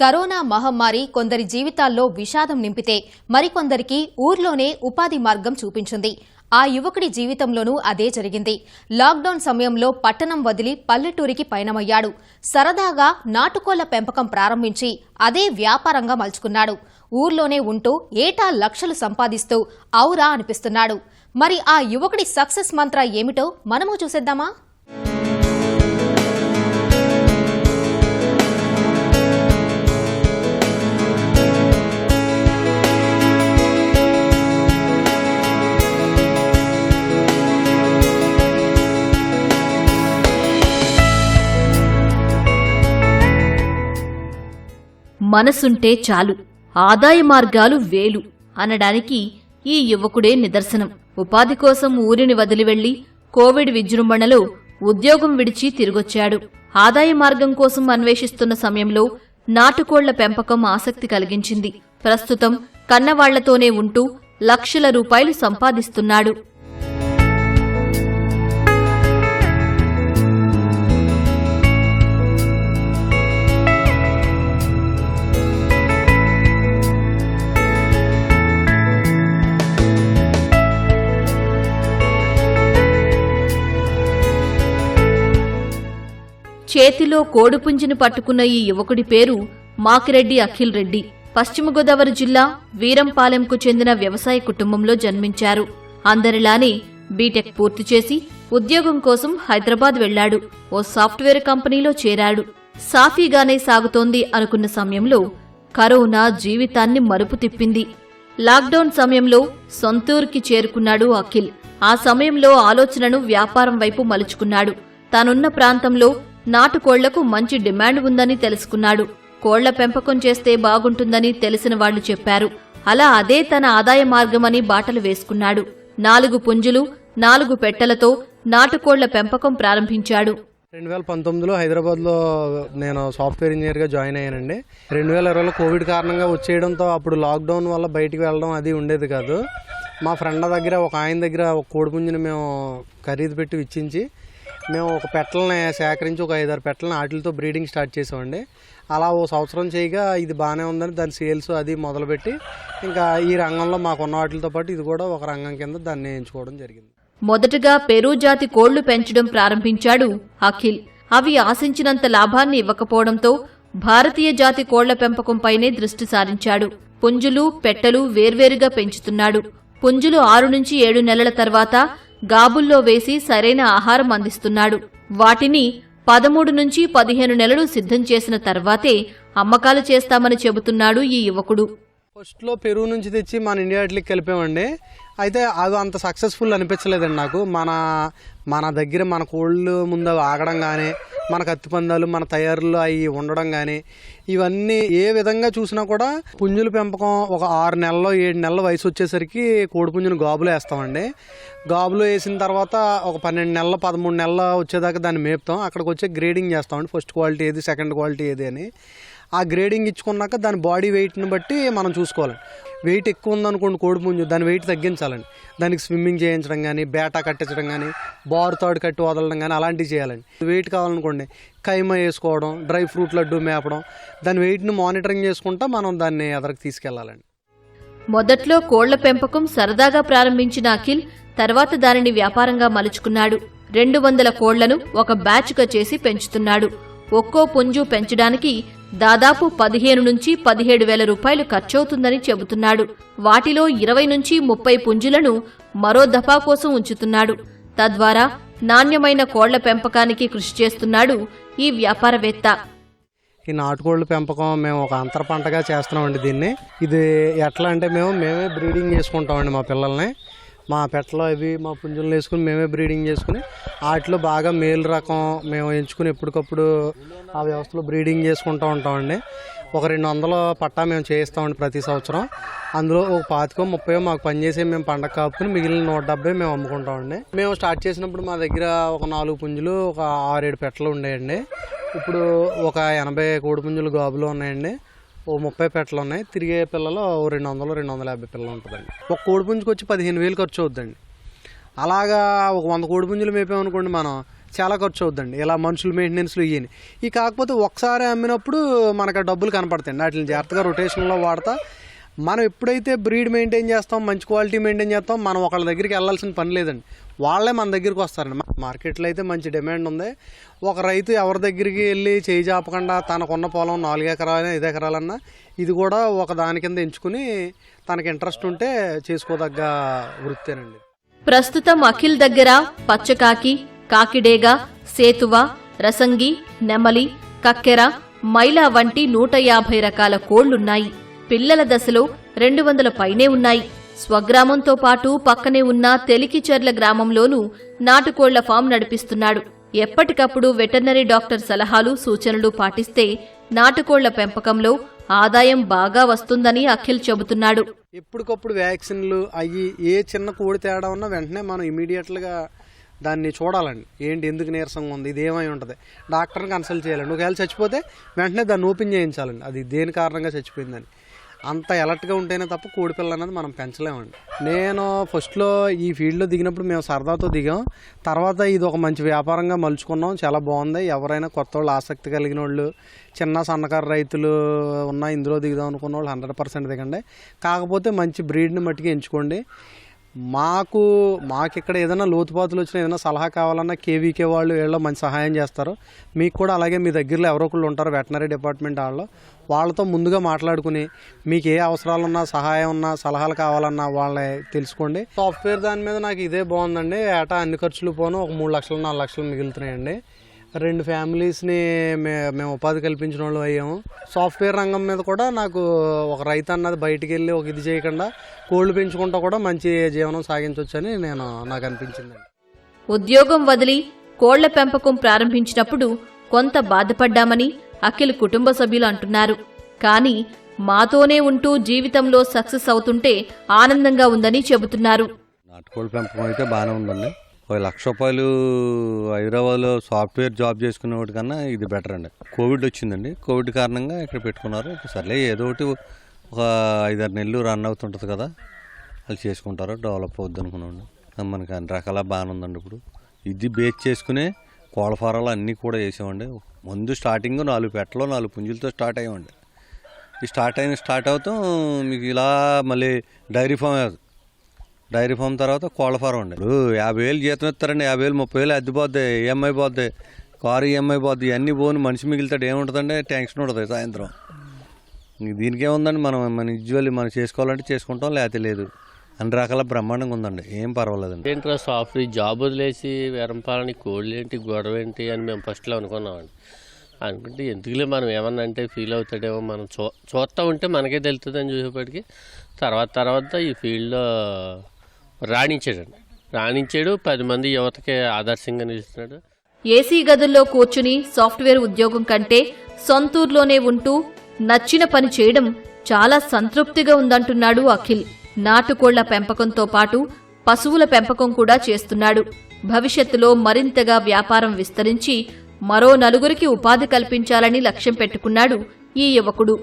Corona మహమ్మారి కొందరి జీవితాల్లో విషాదం నింపితే మరికొందరికి ఊర్లోనే ఉపాధి మార్గం చూపించింది. ఆ యువకుడి జీవితంలోనూ అదే జరిగింది. లాక్డౌన్ సమయంలో పట్టణం వదిలి పల్లెటూరికి పయనమయ్యాడు. సరదాగా నాటుకోళ్ళ పెంపకం ప్రారంభించి అదే వ్యాపారంగా మలుచుకున్నాడు. ఊర్లోనే ఉంటూ ఏటా లక్షలు సంపాదిస్తూ ఔరా అనిపిస్తున్నాడు. మరి ఆ యువకుడి సక్సెస్ మంత్ర ఏమిటో మనము చూసేద్దామా? మనసుంటే చాలు ఆదాయ మార్గాలు వేలు అనడానికి ఈ యువకుడే నిదర్శనం. ఉపాధి కోసం ఊరిని వదిలి వెళ్ళి కోవిడ్ విజృంభణలో ఉద్యోగం విడిచి తిరిగొచ్చాడు. ఆదాయ మార్గం కోసం అన్వేషిస్తున్న సమయంలో నాటుకోళ్ళ పెంపకం ఆసక్తి కలిగించింది. ప్రస్తుతం కన్నవాళ్ళతోనే ఉంటూ లక్షల రూపాయలు సంపాదిస్తున్నాడు. చేతిలో కోడిపుంజిని పట్టుకున్న ఈ యువకుడి పేరు మాకిరెడ్డి అఖిల్ రెడ్డి. పశ్చిమ గోదావరి జిల్లా వీరంపాలెంకు చెందిన వ్యవసాయ కుటుంబంలో జన్మించారు. అందరిలానే బీటెక్ పూర్తి చేసి ఉద్యోగం కోసం హైదరాబాద్ వెళ్ళాడు ఓ సాఫ్ట్వేర్ కంపెనీలో చేరాడు. సాఫీగానే సాగుతోంది అనుకున్న సమయంలో కరోనా జీవితాన్ని మరుపు తిప్పింది. లాక్డౌన్ సమయంలో సొంతూరుకి చేరుకున్నాడు అఖిల్. ఆ సమయంలో ఆలోచనను వ్యాపారం వైపు మలుచుకున్నాడు. తానున్న ప్రాంతంలో నాటుకోళ్ళకు మంచి డిమాండ్ ఉందని తెలుసుకున్నాడు. కోళ్ళ పెంపకం చేస్తే బాగుంటుందని తెలిసిన వాళ్ళు చెప్పారు. అలా అదే తన ఆదాయ మార్గమని బాటలు వేసుకున్నాడు. నాలుగు పుంజులు నాలుగు పెట్టెలతో నాటుకోళ్ళ పెంపకం ప్రారంభించాడు. రెండు వేల పంతొమ్మిదిలో హైదరాబాద్లో నేను సాఫ్ట్వేర్ ఇంజనీర్గా జాయిన్ అయ్యానండి. రెండు వేల ఇరవైలో కోవిడ్ కారణంగా వచ్చేయడంతో అప్పుడు లాక్డౌన్ వల్ల బయటికి వెళ్ళడం అది ఉండేది కాదు. మా ఫ్రెండ్ దగ్గర ఒక ఆయన దగ్గర ఒక కోడిపుంజిని మేము ఖరీదు పెట్టి ఇచ్చించి మేము ఒక పెట్టలని సేకరించి ఒక ఐదారు పెట్టలని వాటితో బ్రీడింగ్ స్టార్ట్ చేసామండి. అలా ఓ సంవత్సరం చేయగా ఇది బాగానే ఉందని దాని సేల్స్ అది మొదలుపెట్టి ఇంకా ఈ రంగంలో మాకున్న వాటితో పాటు ఇది కూడా ఒక రంగం కింద దాన్ని ఎంచుకోవడం జరిగింది. మొదటగా పెరూ జాతి కోళ్ళు పెంచడం ప్రారంభించాడు అఖిల్. అవి ఆశించినంత లాభాన్ని ఇవ్వకపోవడంతో భారతీయ జాతి కోళ్ళ పెంపకంపైనే దృష్టి సారించాడు. పుంజులు పెట్టెలు వేర్వేరుగా పెంచుతున్నాడు. పుంజులు ఆరు నుంచి ఏడు నెలల తర్వాత గాబుల్లో వేసి సరైన ఆహారం అందిస్తున్నాడు. వాటిని పదమూడు నుంచి పదిహేను నెలలు సిద్ధం చేసిన తర్వాతే అమ్మకాలు చేస్తామని చెబుతున్నాడు ఈ యువకుడు. ఫస్ట్లో పెరుగు నుంచి తెచ్చి మన ఇండియా ఇడ్లీకి కలిపామండి. అయితే అది అంత సక్సెస్ఫుల్ అనిపించలేదండి నాకు. మన మన దగ్గర మన కోళ్ళు ముందు ఆగడం కానీ మన కత్తి పందాలు మన తయారులు అవి ఉండడం కానీ ఇవన్నీ ఏ విధంగా చూసినా కూడా పుంజుల పెంపకం ఒక ఆరు నెలలో ఏడు నెలల వయసు వచ్చేసరికి కోడి పుంజుని గాబులో వేస్తామండి. గాబులో వేసిన తర్వాత ఒక పన్నెండు నెలల పదమూడు నెలలు వచ్చేదాకా దాన్ని మేపుతాం. అక్కడికి వచ్చే గ్రేడింగ్ చేస్తామండి. ఫస్ట్ క్వాలిటీ ఏది సెకండ్ క్వాలిటీ ఏది అని. ఆ గ్రేడింగ్ ఇచ్చుకున్నాక దాని బాడీ వెయిట్ని బట్టి మనం చూసుకోవాలి. వెయిట్ ఎక్కువ ఉందనుకోండి కోడిపుంజు దాని వెయిట్ తగ్గించాలి. తగ్గించాలండి దానికి స్విమ్మింగ్ చేయించడం కానీ బేటా కట్టించడం కానీ బారు తాడు కట్టి వదలడం కానీ అలాంటివి చేయాలండి. వెయిట్ కావాలనుకోండి కైమ వేసుకోవడం డ్రై ఫ్రూట్ లడ్డు మేపడం దాని వెయిట్ని మానిటరింగ్ చేసుకుంటా మనం దాన్ని ఎదరికి తీసుకెళ్ళాలండి. మొదట్లో కోళ్ళ పెంపకం సరదాగా ప్రారంభించిన అఖిల్ తర్వాత దానిని వ్యాపారంగా మలుచుకున్నాడు. రెండు వందల కోళ్ళను ఒక బ్యాచ్గా చేసి పెంచుతున్నాడు. ఒక్కో పుంజు పెంచడానికి దాదాపు పదిహేను నుంచి పదిహేడు వేల రూపాయలు ఖర్చవుతుందని చెబుతున్నాడు. వాటిలో ఇరవై నుంచి ముప్పై పుంజులను మరో దఫా కోసం ఉంచుతున్నాడు. తద్వారా నాణ్యమైన కోళ్ళ పెంపకానికి కృషి చేస్తున్నాడు ఈ వ్యాపారవేత్త. ఈ నాటుకోళ్ళ పెంపకం మేము ఒక అంతర పంటగా చేస్తున్నామండి దీన్ని. ఇది ఎట్లా అంటే మేము మేమే బ్రీడింగ్ చేసుకుంటామండి మా పిల్లల్ని. మా పెట్టలో అవి మా పుంజులను వేసుకుని మేమే బ్రీడింగ్ చేసుకుని వాటిలో బాగా మేలు రకం మేము ఎంచుకుని ఎప్పటికప్పుడు ఆ వ్యవస్థలో బ్రీడింగ్ చేసుకుంటూ ఉంటామండి. ఒక రెండు వందల పట్టా మేము చేయిస్తామండి ప్రతి సంవత్సరం. అందులో ఒక పాతికో ముప్పై మాకు పనిచేసే మేము పండగ కాపుకుని మిగిలిన నూట డెబ్బై మేము అమ్ముకుంటామండి. మేము స్టార్ట్ చేసినప్పుడు మా దగ్గర ఒక నాలుగు పుంజులు ఒక ఆరేడు పెట్టలు ఉండేయండి. ఇప్పుడు ఒక ఎనభై కోడి పుంజులు గాబులు ఉన్నాయండి. ఓ ముప్పై పెట్టలు ఉన్నాయి. తిరిగే పిల్లలు ఓ రెండు వందలు రెండు వందల యాభై పిల్లలు ఉంటుందండి. ఒక కోడి పుంజుకి వచ్చి పదిహేను వేలు ఖర్చు అవుద్దండి. అలాగా ఒక వంద కోడి పుంజులు మేపామనుకోండి మనం చాలా ఖర్చు అవుద్దండి. ఇలా మనుషులు మెయింటెనెన్స్లు ఇవని ఈ కాకపోతే ఒకసారి అమ్మినప్పుడు మనకు డబ్బులు కనపడతాయండి. వాటిని జాగ్రత్తగా రొటేషన్లో వాడతా. మనం ఎప్పుడైతే బ్రీడ్ మెయింటైన్ చేస్తాం మంచి క్వాలిటీ మెయింటైన్ చేస్తాం మనం ఒకళ్ళ దగ్గరికి వెళ్ళాల్సిన పని లేదండి. వాళ్ళే మన దగ్గరికి వస్తారండి. మార్కెట్లో అయితే మంచి డిమాండ్ ఉంది. ఒక రైతు ఎవరి దగ్గరికి వెళ్ళి చేయి చాపకుండా తనకున్న పొలం నాలుగు ఎకరాలైనా ఐదు ఎకరాలన్నా ఇది కూడా ఒక దాని కింద ఎంచుకుని తనకి ఇంట్రెస్ట్ ఉంటే చేసుకోదగ్గ వృత్తేనండి. ప్రస్తుతం అఖిల్ దగ్గర పచ్చకాకి కాకిడేగ సేతువ రసంగి నెమలి కక్కెర మైలా వంటి నూట యాభై రకాల కోళ్ళున్నాయి. పిల్లల దశలో రెండు వందల పైనే ఉన్నాయి. స్వగ్రామంతో పాటు పక్కనే ఉన్న తెలికిచెర్ల గ్రామంలోనూ నాటుకోళ్ళ ఫామ్ నడిపిస్తున్నాడు. ఎప్పటికప్పుడు వెటర్నరీ డాక్టర్ సలహాలు సూచనలు పాటిస్తే నాటుకోళ్ళ పెంపకంలో ఆదాయం బాగా వస్తుందని అఖిల్ చెబుతున్నాడు. ఎప్పటికప్పుడు వ్యాక్సిన్లు అయ్యి ఏ చిన్న కోడి తేడా ఉన్నా వెంటనే మనం ఇమీడియట్గా దాన్ని చూడాలండి. ఏంటి ఎందుకు నీరసంగా ఉంది ఇది ఏమై ఉంటుంది? డాక్టర్ని కన్సల్ట్ చేయాలండి. ఒకవేళ చచ్చిపోతే వెంటనే దాన్ని ఓపెన్ చేయించాలండి. అది దేని కారణంగా చచ్చిపోయిందని. అంత ఎలర్ట్గా ఉంటేనే తప్ప కోడిపిల్ల అనేది మనం పెంచలేమండి. నేను ఫస్ట్లో ఈ ఫీల్డ్లో దిగినప్పుడు మేము సరదాతో దిగాం. తర్వాత ఇది ఒక మంచి వ్యాపారంగా మలుచుకున్నాం. చాలా బాగుంది. ఎవరైనా కొత్త వాళ్ళు ఆసక్తి కలిగిన వాళ్ళు చిన్న సన్నకారు రైతులు ఉన్న ఇందులో దిగుదాం అనుకున్న వాళ్ళు హండ్రెడ్ పర్సెంట్ దిగండి. కాకపోతే మంచి బ్రీడ్ని మట్టికి ఎంచుకోండి. మాకు మాకు ఇక్కడ ఏదైనా లోతుపాతులు వచ్చినా ఏదైనా సలహా కావాలన్నా కేవీకే వాళ్ళు వీళ్ళు మంచి సహాయం చేస్తారు. మీకు కూడా అలాగే మీ దగ్గరలో ఎవరో ఒకళ్ళు ఉంటారు వెటనరీ డిపార్ట్మెంట్ వాళ్ళు. వాళ్ళతో ముందుగా మాట్లాడుకుని మీకు ఏ అవసరాలు ఉన్నా సహాయం ఉన్నా సలహాలు కావాలన్నా వాళ్ళని తెలుసుకోండి. సాఫ్ట్వేర్ దాని మీద నాకు ఇదే బాగుందండి. ఏటా అన్ని ఖర్చులు పోను. ఒక మూడు లక్షలు నాలుగు లక్షలు మిగులుతున్నాయండి. రెండు ఫ్యామిలీస్ని మే మేము ఉపాధి కల్పించిన వాళ్ళు అయ్యాము. సాఫ్ట్వేర్ రంగం మీద కూడా నాకు ఒక రైతు అన్నది బయటికి వెళ్ళి ఒక ఇది చేయకుండా కోళ్ళు పెంచుకుంటూ కూడా మంచి జీవనం సాగించవచ్చని నేను నాకు అనిపించింది. ఉద్యోగం వదిలి కోళ్ళ పెంపకం ప్రారంభించినప్పుడు కొంత బాధపడ్డామని అఖిల్ కుటుంబ సభ్యులు అంటున్నారు. కానీ మాతోనే ఉంటూ జీవితంలో సక్సెస్ అవుతుంటే ఆనందంగా ఉందని చెబుతున్నారు. నాటుకోళ్ళ పెంపకం అయితే బాగానే ఉందండి. ఒక లక్ష రూపాయలు హైదరాబాద్లో సాఫ్ట్వేర్ జాబ్ చేసుకునే వాటి కన్నా ఇది బెటర్ అండి. కోవిడ్ వచ్చిందండి. కోవిడ్ కారణంగా ఇక్కడ పెట్టుకున్నారు. సర్లే ఏదో ఒకటి ఒక ఐదారు నెలలు రన్ అవుతుంటుంది కదా వాళ్ళు చేసుకుంటారు డెవలప్ అవుద్ది అనుకున్నాను మనకి అన్ని రకాల బాగానే ఉందండి ఇప్పుడు. ఇది బేస్ చేసుకునే కోళ్ళ ఫారాలు అన్నీ కూడా వేసామండి. ముందు స్టార్టింగ్ నాలుగు పెట్టలో నాలుగు పుంజులతో స్టార్ట్ అయ్యామండి. ఈ స్టార్ట్ అయిన స్టార్ట్ అవుతాం మీకు ఇలా మళ్ళీ డైరీ ఫామ్ డైరీ ఫామ్ తర్వాత కోళ్ళ ఫారం అండి. ఇప్పుడు యాభై వేలు జీతం ఇస్తారండి యాభై వేలు ముప్పై వేలు అద్దె పోద్ది ఈఎంఐ పోద్ది కారు ఈఎంఐ పోద్ది ఇవన్నీ పోని మనిషి మిగులుతాడు ఏముంటుందండి? ట్యాంక్షన్ ఉంటుంది సాయంత్రం. ఇంక దీనికి మనం మన యూజువల్లీ మనం చేసుకోవాలంటే చేసుకుంటాం లేకపోతే లేదు. అన్ని రకాల బ్రహ్మాండంగా ఉందండి. ఏం పర్వాలేదండి. ఏంట్రా సాఫ్ట్ జాబ్ వదిలేసి వేరంపాలని కోళ్ళు ఏంటి గొడవ ఏంటి అని మేము ఫస్ట్లో అనుకున్నామండి. అనుకుంటే ఎందుకులే మనం ఏమన్నా అంటే ఫీల్ అవుతాడేమో మనం చూ చూస్తూ ఉంటే మనకే తెలుస్తుంది అని చూసేప్పటికి తర్వాత తర్వాత ఈ ఫీల్డ్లో రాణించాడండి. రాణించాడు పది మంది యువతకి ఆదర్శంగా నిలుస్తున్నాడు. ఏసీ గదుల్లో కూర్చుని సాఫ్ట్వేర్ ఉద్యోగం కంటే సొంతూరులోనే ఉంటూ నచ్చిన పని చేయడం చాలా సంతృప్తిగా ఉందంటున్నాడు అఖిల్. నాటుకోళ్ళ పెంపకంతో పాటు పశువుల పెంపకం కూడా చేస్తున్నాడు. భవిష్యత్తులో మరింతగా వ్యాపారం విస్తరించి మరో నలుగురికి ఉపాధి కల్పించాలని లక్ష్యం పెట్టుకున్నాడు ఈ యువకుడు.